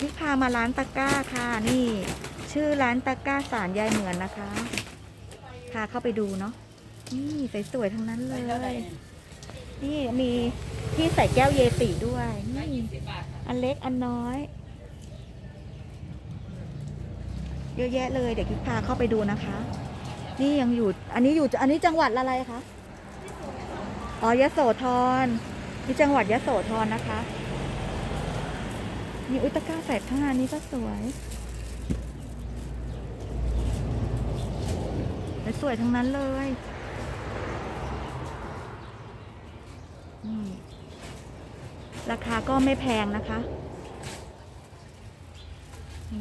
นี่พามาร้านตะก้าค่ะนี่ ชื่อร้านตะก้าสารยายเหมือนนะคะพาเข้าไปดูเนาะนี่สวยๆทั้งนั้นเลยนี่มีที่ใส่แก้วเยติด้วยนี่อันเล็กอันน้อย เยอะแยะเลยเดี๋ยวกิ๊กพาเข้าไปดูนะคะ นี่ยังอยู่อันนี้อยู่อันนี้จังหวัดอะไรคะอ๋อยโสธรนี่จังหวัดยโสธรนะคะ นี่อุตกร้าใส่ข้างหน้านี้ก็สวย สวยทั้งนั้นเลยนี่ราคาก็ไม่แพงนะคะ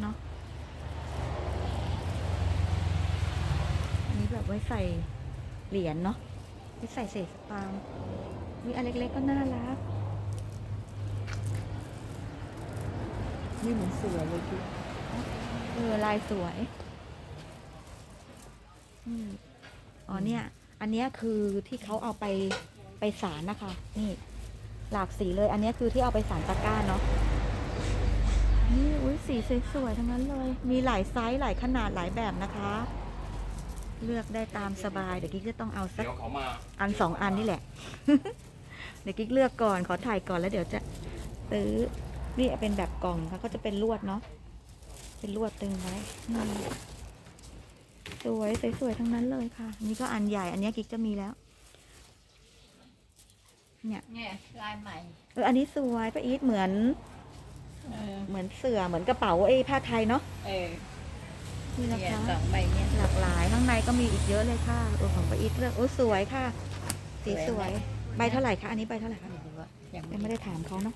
เนาะอันนี้แบบไว้ใส่เหรียญเนาะไว้ใส่เศษสตางค์มีอันเล็กๆก็น่ารัก นี่เหมือนเสือเลยคิดเออลายสวยอมอ๋อเนี่ย อันเนี้ยคือที่เขาเอาไปไปสารนะคะ นี่ หลากสีเลย อันเนี้ยคือที่เอาไปสารตะกร้าเนาะนี่อุ้ยสีสวยๆทั้งนั้นเลย มีหลายไซส์หลายขนาดหลายแบบนะคะ เลือกได้ตามสบายเดี๋ยวกิ๊กจะต้องเอาสักเดี๋ยวเขามาอันสองอันนี่แหละ เดี๋ยวกิ๊กเลือกก่อนขอถ่ายก่อนแล้วเดี๋ยวจะซื้อ นี่เป็นแบบกล่องค่ะก็จะเป็นลวดเนาะ เป็นลวดตึงไว้นี่สวยสวยๆทั้งนั้นเลยค่ะ นี่ก็อันใหญ่ อันเนี้ยกิ๊กจะมีแล้ว เนี่ยเนี่ยลายใหม่ เออ อันนี้สวยป้าอีทเหมือนเออเหมือนเสือเหมือนกระเป๋าไอ้ผ้าไทยเนาะเออนี่นะเนี่ยคะสองใบเนี่ยหลากหลายข้างในก็มีอีกเยอะเลยค่ะตัวของป้าอีทเลือกโอ้สวยค่ะ สีสสววยยใบเท่าไหร่คะ อันนี้ใบเท่าไหร่คะไม่รู้ว่ายังยังไม่ได้ถามเขาเนาะ